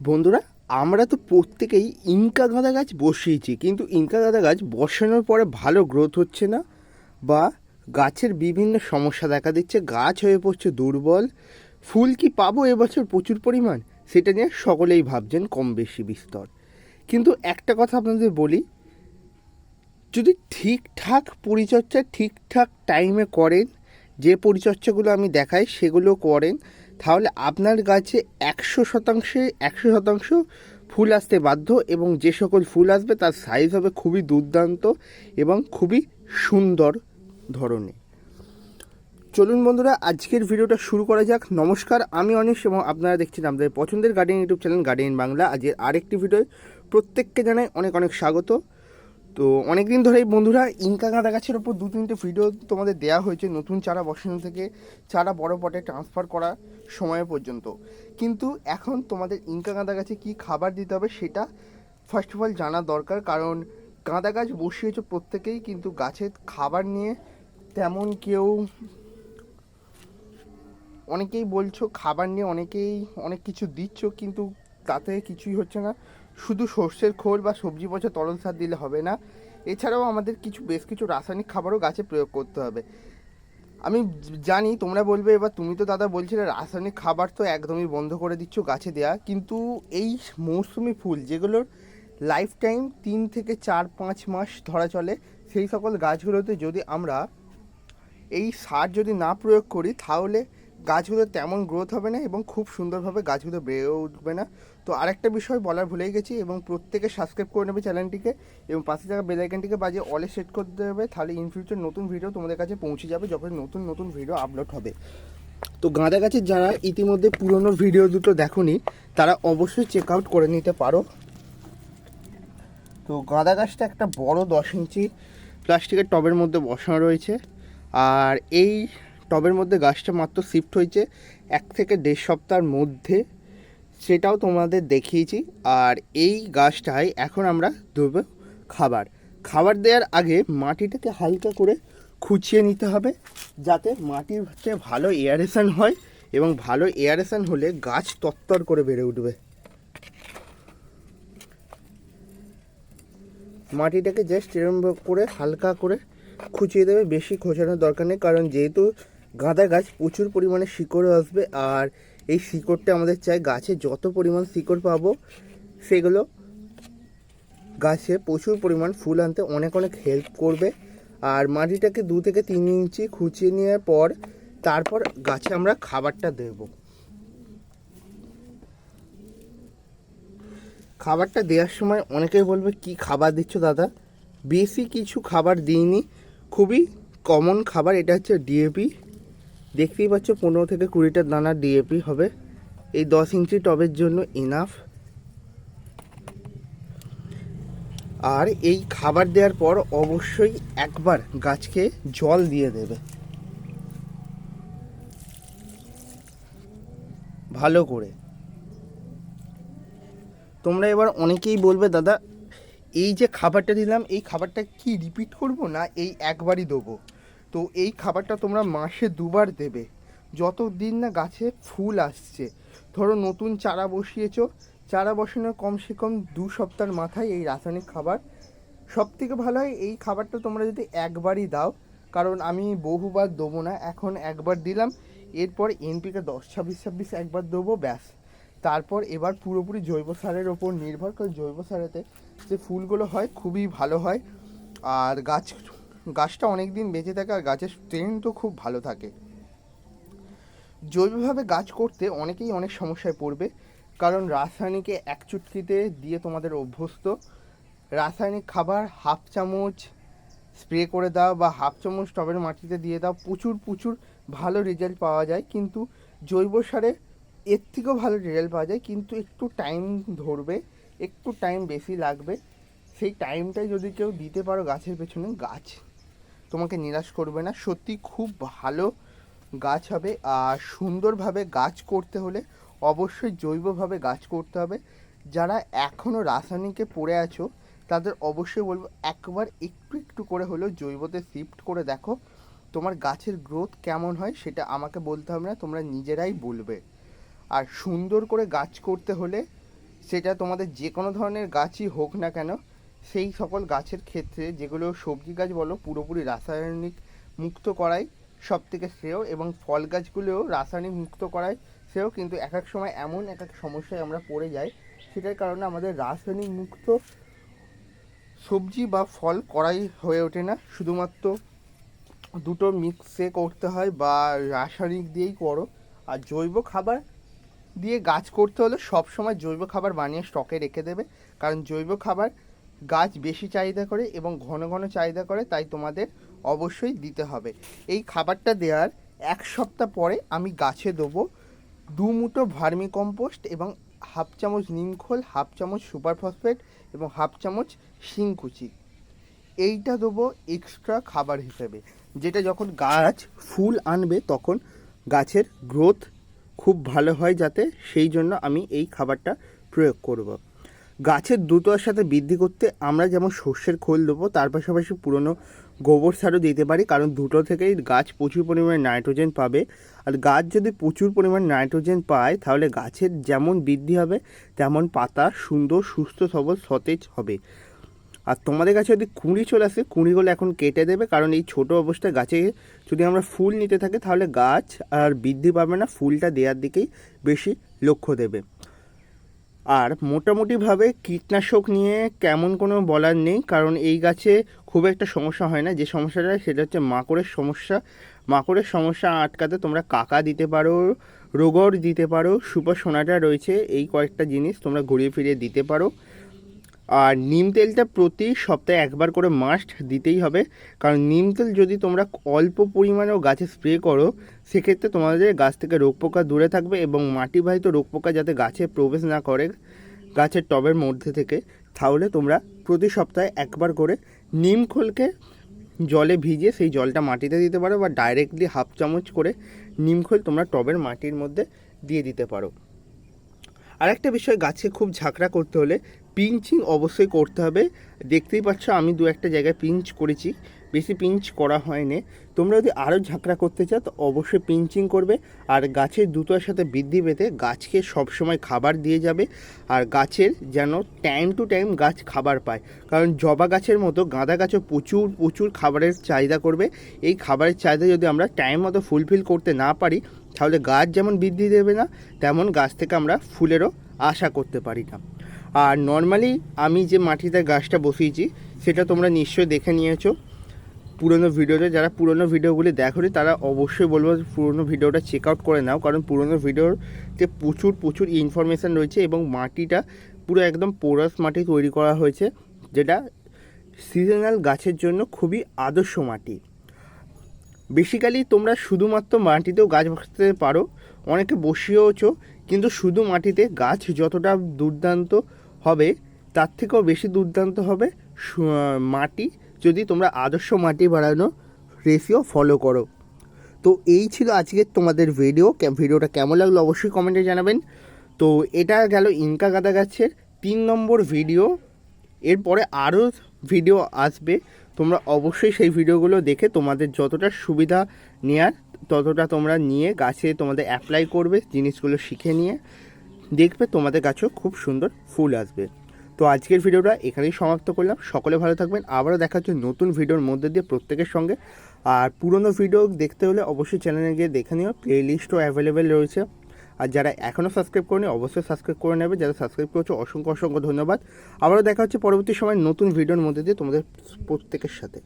বন্ধুরা, আমরা তো প্রত্যেকেই ইনকা গাঁদা গাছ বসিয়েছি, কিন্তু ইনকা গাঁদা গাছ বসানোর পরে ভালো গ্রোথ হচ্ছে না বা গাছের বিভিন্ন সমস্যা দেখা দিচ্ছে, গাছ হয়ে পড়ছে দুর্বল, ফুল কি পাবো এবছর প্রচুর পরিমাণ? সেটা নিয়ে সকলেই ভাবছেন কম বেশি বিস্তর। কিন্তু একটা কথা আপনাদের বলি, যদি ঠিকঠাক পরিচর্যা ঠিকঠাক টাইমে করেন, যে পরিচর্যাগুলো আমি দেখাই সেগুলো করেন তাহলে আপনার গাছে একশো শতাংশে, একশো শতাংশ ফুল আসতে বাধ্য এবং যে সকল ফুল আসবে তার সাইজ হবে খুবই দুর্দান্ত এবং খুবই সুন্দর ধরনের। চলুন বন্ধুরা, আজকের ভিডিওটা শুরু করা যাক। নমস্কার, আমি অনিশ এবং আপনারা দেখছেন আপনাদের পছন্দের garden YouTube channel garden Bangla আজকের আরেকটি ভিডিও প্রত্যেককে জানাই অনেক অনেক স্বাগত। তো অনেক দিন ধরেই বন্ধুরা ইনকা গাঁদা গাছের ওপর দু তিনটে ভিডিও তোমাদের দেওয়া হয়েছে নতুন চারা বসানো থেকে, চারা বড় পটে ট্রান্সফার করা সময় পর্যন্ত। কিন্তু এখন তোমাদের ইনকা গাঁদা গাছে কী খাবার দিতে হবে সেটা ফার্স্ট অফ অল জানা দরকার, কারণ গাঁদা গাছ বসিয়েছো প্রত্যেকেই, কিন্তু গাছের খাবার নিয়ে তেমন কেউ অনেকেই বলছো, খাবার নিয়ে অনেকেই অনেক কিছু দিচ্ছ, কিন্তু তাতে কিছুই হচ্ছে না। শুধু সর্ষের খোল বা সবজি পচা তরল সার দিলে হবে না। এছাড়াও আমাদের কিছু, বেশ কিছু রাসায়নিক খাবারও গাছে প্রয়োগ করতে হবে। আমি জানি তোমরা বলবে, এবার তুমি তো দাদা বলছিলে রাসায়নিক খাবার তো একদমই বন্ধ করে দিচ্ছ গাছে দেয়া। কিন্তু এই মৌসুমি ফুল যেগুলোর লাইফ টাইম তিন থেকে চার, পাঁচ মাস ধরা চলে, সেই সকল গাছগুলোতে যদি আমরা এই সার যদি না প্রয়োগ করি, তাহলে গাছগুলো তেমন গ্রোথ হবে না এবং খুব সুন্দরভাবে গাছগুলো বেড়ে উঠবে না। তো আরেকটা বিষয় বলার ভুলেই গেছি এবং প্রত্যেকে সাবস্ক্রাইব করে নেবে চ্যানেলটিকে এবং পাশে থাকা বেলাইকানটিকে বাজে অলে সেট করতে হবে। তাহলে ইন ফিউচার নতুন ভিডিও তোমাদের কাছে পৌঁছে যাবে যখন নতুন নতুন ভিডিও আপলোড হবে। তো গাঁদা গাছের যারা ইতিমধ্যে পুরনো ভিডিও দুটো দেখোনি, তারা অবশ্যই চেক আউট করে নিতে পারো। তো গাঁদা গাছটা একটা বড় দশ ইঞ্চি প্লাস্টিকের টবের মধ্যে বসানো রয়েছে। আর এই টবের মধ্যে গাছটা মাত্র শিফট হয়েছে। এক থেকে দেড় সপ্তাহের মধ্যে সেটাও তোমাদের দেখিয়েছি। আর এই গাছটায় এখন আমরা দেবো খাবার। খাবার দেওয়ার আগে মাটিটাকে হালকা করে খুঁচিয়ে নিতে হবে, যাতে মাটির হচ্ছে ভালো এয়ারেশন হয় এবং ভালো এয়ারেশন হলে গাছ তত্তর করে বেড়ে উঠবে। মাটিটাকে জাস্ট এরম করে হালকা করে খুঁচিয়ে দেবে, বেশি খোঁচানোর দরকার নেই, কারণ যেহেতু গাঁদা গাছ প্রচুর পরিমাণে শিকড়ও আসবে আর এই শিকড়টা আমাদের চাই গাছে যত পরিমাণ শিকড় পাবো, সেগুলো গাছে প্রচুর পরিমাণ ফুল আনতে অনেক অনেক হেল্প করবে। আর মাটিটাকে দু থেকে তিন ইঞ্চি খুঁচিয়ে নেওয়ার পর তারপর গাছে আমরা খাবারটা দেবো। খাবারটা দেওয়ার সময় অনেকেই বলবে, কি খাবার দিচ্ছ দাদা? বেশি কিছু খাবার দিইনি। খুবই কমন খাবার, এটা হচ্ছে ডিএপি দেখতেই পাচ্ছ, পনেরো থেকে কুড়িটা দানা ডিএপি হবে। এই দশ ইঞ্চি টবের জন্য ইনাফ আর এই খাবার দেওয়ার পর অবশ্যই একবার গাছকে জল দিয়ে দেবে। ভালো করে। তোমরা এবার অনেকেই বলবে, দাদা, এই যে খাবারটা দিলাম, এই খাবারটা কি রিপিট করব না এই একবারই দেবো? তো এই খাবারটা তোমরা মাসে দুবার দেবে। যত দিন না গাছে ফুল আসছে। ধরো নতুন চারা বসিয়েছো, চারা বসানোর কমসে কম দু সপ্তাহের মাথায় এই রাসায়নিক খাবার। সব থেকে ভালো হয় এই খাবারটা তোমরা যদি একবারই দাও, কারণ আমি বহুবার দেবো না, এখন একবার দিলাম, এরপর এনপিকে দশ, ছাব্বিশ ছাব্বিশ একবার দেবো, ব্যাস। তারপর এবার পুরোপুরি জৈব সারের ওপর নির্ভর করে জৈব সারেতে যে ফুলগুলো হয়, খুবই ভালো হয়। আর গাছ গাছটা অনেক দিন বেঁচে থাকে আর গাছের স্ট্রেংথও খুব ভালো থাকে। জৈবভাবে গাছ করতে অনেকেই অনেক সমস্যায় পড়বে, কারণ রাসায়নিকে এক চুটকিতে দিয়ে তোমাদের অভ্যস্ত। রাসায়নিক খাবার হাফ চামচ স্প্রে করে দাও বা হাফ চামচ টবের মাটিতে দিয়ে দাও, প্রচুর প্রচুর ভালো রেজাল্ট পাওয়া যায়। কিন্তু জৈব সারে এর থেকেও ভালো রেজাল্ট পাওয়া যায়, কিন্তু একটু টাইম ধরবে, একটু টাইম বেশি লাগবে। সেই টাইমটাই যদি কেউ দিতে পারো গাছের পেছনে, গাছ তোমাকে নিরাশ করবে না। সত্যি খুব ভালো গাছ হবে। আর সুন্দরভাবে গাছ করতে হলে অবশ্যই জৈবভাবে গাছ করতে হবে। যারা এখনও রাসায়নিকে পড়ে আছো, তাদের অবশ্যই বলব, একবার একটু একটু করে হলেও জৈবতে শিফট করে দেখো, তোমার গাছের গ্রোথ কেমন হয় সেটা আমাকে বলতে হবে না, তোমরা নিজেরাই বলবে। আর সুন্দর করে গাছ করতে হলে, সেটা তোমাদের যে কোনো ধরনের গাছই হোক না কেন সেই সকল গাছের ক্ষেত্রে যেগুলো সবজি গাছ বলো, পুরোপুরি রাসায়নিক মুক্ত করাই সব থেকে শ্রেয় এবং ফল গাছগুলোও রাসায়নিক মুক্ত করাই শ্রেয় কিন্তু এক এক সময় এমন এক এক সমস্যায় আমরা পড়ে যাই। সেটার কারণে আমাদের রাসায়নিক মুক্ত সবজি বা ফল করাই হয়ে ওঠে না। শুধুমাত্র দুটো মিক্সে করতে হয় বা রাসায়নিক দিয়েই করো। আর জৈব খাবার দিয়ে গাছ করতে হলে সব সময় জৈব খাবার বানিয়ে স্টকে রেখে দেবে। কারণ জৈব খাবার গাছ বেশি চাহিদা করে এবং ঘন ঘন চাহিদা করে, তাই তোমাদের অবশ্যই দিতে হবে এই খাবারটা দেওয়ার এক সপ্তাহ পরে আমি গাছে দেবো দু মুঠো ভার্মি কম্পোস্ট এবং হাফ চামচ নিমখোল হাফ চামচ সুপার ফসফেট এবং হাফ চামচ শিংকুচি এইটা দেবো এক্সট্রা খাবার হিসেবে, যেটা যখন গাছ ফুল আনবে তখন গাছের গ্রোথ খুব ভালো হয় যাতে, সেই জন্য আমি এই খাবারটা প্রয়োগ করব। গাছের দ্রুততার সাথে বৃদ্ধি করতে আমরা যেমন শস্যের খোল দেবো, তার পাশাপাশি পুরনো গোবর সারও দিতে পারি, কারণ দুটো থেকেই গাছ প্রচুর পরিমাণে নাইট্রোজেন পাবে। আর গাছ যদি প্রচুর পরিমাণ নাইট্রোজেন পায়, তাহলে গাছের যেমন বৃদ্ধি হবে, তেমন পাতা সুন্দর, সুস্থ, সবল, সতেজ হবে। আর তোমাদের কাছে যদি কুঁড়ি চলে আসে, কুঁড়িগুলো এখন কেটে দেবে, কারণ এই ছোট অবস্থায় গাছে যদি আমরা ফুল নিতে থাকি, তাহলে গাছ আর বৃদ্ধি পাবে না, ফুলটা দেওয়ার দিকেই বেশি লক্ষ্য দেবে। আর মোটামুটিভাবে কীটনাশক নিয়ে কেমন কোনো বলার নেই, কারণ এই গাছে খুব একটা সমস্যা হয় না। যে সমস্যাটা সেটা হচ্ছে মাকড়ের সমস্যা। মাকড়ের সমস্যা আটকাতে তোমরা কাকা দিতে পারো, রোগর দিতে পারো, সুপার সোনাটা রয়েছে, এই কয়েকটা জিনিস তোমরা ঘুরিয়ে ফিরিয়ে দিতে পারো। আর নিম তেলটা প্রতি সপ্তাহে একবার করে মাস্ট দিতেই হবে। কারণ নিম তেল যদি তোমরা অল্প পরিমাণেও গাছে স্প্রে করো, সেক্ষেত্রে তোমাদের গাছ থেকে রোগ পোকা দূরে থাকবে এবং মাটিবাহিত রোগ পোকা যাতে গাছে প্রবেশ না করে গাছের টবের মধ্যে থেকে, তাহলে তোমরা প্রতি সপ্তাহে একবার করে নিম খোলকে জলে ভিজিয়ে সেই জলটা মাটিতে দিতে পারো বা ডাইরেক্টলি হাফ চামচ করে নিমখোল তোমরা টবের মাটির মধ্যে দিয়ে দিতে পারো। আরেকটা বিষয়, গাছে খুব ঝাঁকড়া করতে হলে পিঞ্চিং অবশ্যই করতে হবে। দেখতেই পাচ্ছ আমি দু একটা জায়গায় পিঞ্চ করেছি, বেশি পিঞ্চ করা হয়নি। তোমরা যদি আরও ঝাঁকড়া করতে চাও, তো অবশ্যই পিঞ্চিং করবে। আর গাছের দ্রুততার সাথে বৃদ্ধি পেতে গাছকে সবসময় খাবার দিয়ে যাবে। আর গাছের যেন টাইম টু টাইম গাছ খাবার পায়। কারণ জবা গাছের মতো গাঁদা গাছও প্রচুর প্রচুর খাবারের চাহিদা করবে। এই খাবারের চাহিদা যদি আমরা টাইম মতো ফুলফিল করতে না পারি, তাহলে গাছ যেমন বৃদ্ধি দেবে না, তেমন গাছ থেকে আমরা ফুলেরও আশা করতে পারি না। আর নর্মালি আমি যে মাটিতে গাছটা বসিয়েছি, সেটা তোমরা নিশ্চয়ই দেখে নিয়েছো। পুরোনো ভিডিওতে যারা পুরোনো ভিডিওগুলি দেখোনি, তারা অবশ্যই বলব পুরোনো ভিডিওটা চেক আউট করে নাও, কারণ পুরোনো ভিডিওতে প্রচুর প্রচুর ইনফরমেশান রয়েছে এবং মাটিটা পুরো একদম পোরাস মাটি তৈরি করা হয়েছে, যেটা সিজনাল গাছের জন্য খুবই আদর্শ মাটি। বেসিক্যালি তোমরা শুধুমাত্র মাটিতেও গাছ বসাতে পারো, অনেকে বসিয়েওছো কিন্তু শুধু মাটিতে গাছ যতটা দুর্দান্ত হবে, তার থেকেও বেশি দুর্দান্ত হবে মাটি যদি তোমরা আদর্শ মাটি বাড়ানো রেশিও ফলো করো। তো এই ছিল আজকের তোমাদের ভিডিও ভিডিওটা কেমন লাগল অবশ্যই কমেন্টে জানাবেন। তো এটা গেল ইনকা গাদা গাছের তিন নম্বর ভিডিও এরপরে আরও ভিডিও আসবে। তোমরা অবশ্যই সেই ভিডিওগুলো দেখে তোমাদের যতটা সুবিধা নেয়ার ততটা তোমরা নিয়ে গাছে তোমাদের অ্যাপ্লাই করবে জিনিসগুলো শিখে নিয়ে। দেখবে তোমাদের গাছেও খুব সুন্দর ফুল আসবে। তো আজকের ভিডিওটা এখানেই সমাপ্ত করলাম। সকলে ভালো থাকবেন। আবারও দেখা হচ্ছে নতুন ভিডিওর মধ্যে দিয়ে প্রত্যেকের সঙ্গে। আর পুরনো ভিডিও দেখতে হলে অবশ্যই চ্যানেলে গিয়ে দেখে নিও। প্লে লিস্টও অ্যাভেলেবেল রয়েছে। আর যারা এখনও সাবস্ক্রাইব করেনি, অবশ্যই সাবস্ক্রাইব করে নেবে। যারা সাবস্ক্রাইব করেছ, অসংখ্য অসংখ্য ধন্যবাদ। আবারও দেখা হচ্ছে পরবর্তী সময় নতুন ভিডিওর মধ্যে দিয়ে তোমাদের প্রত্যেকের সাথে।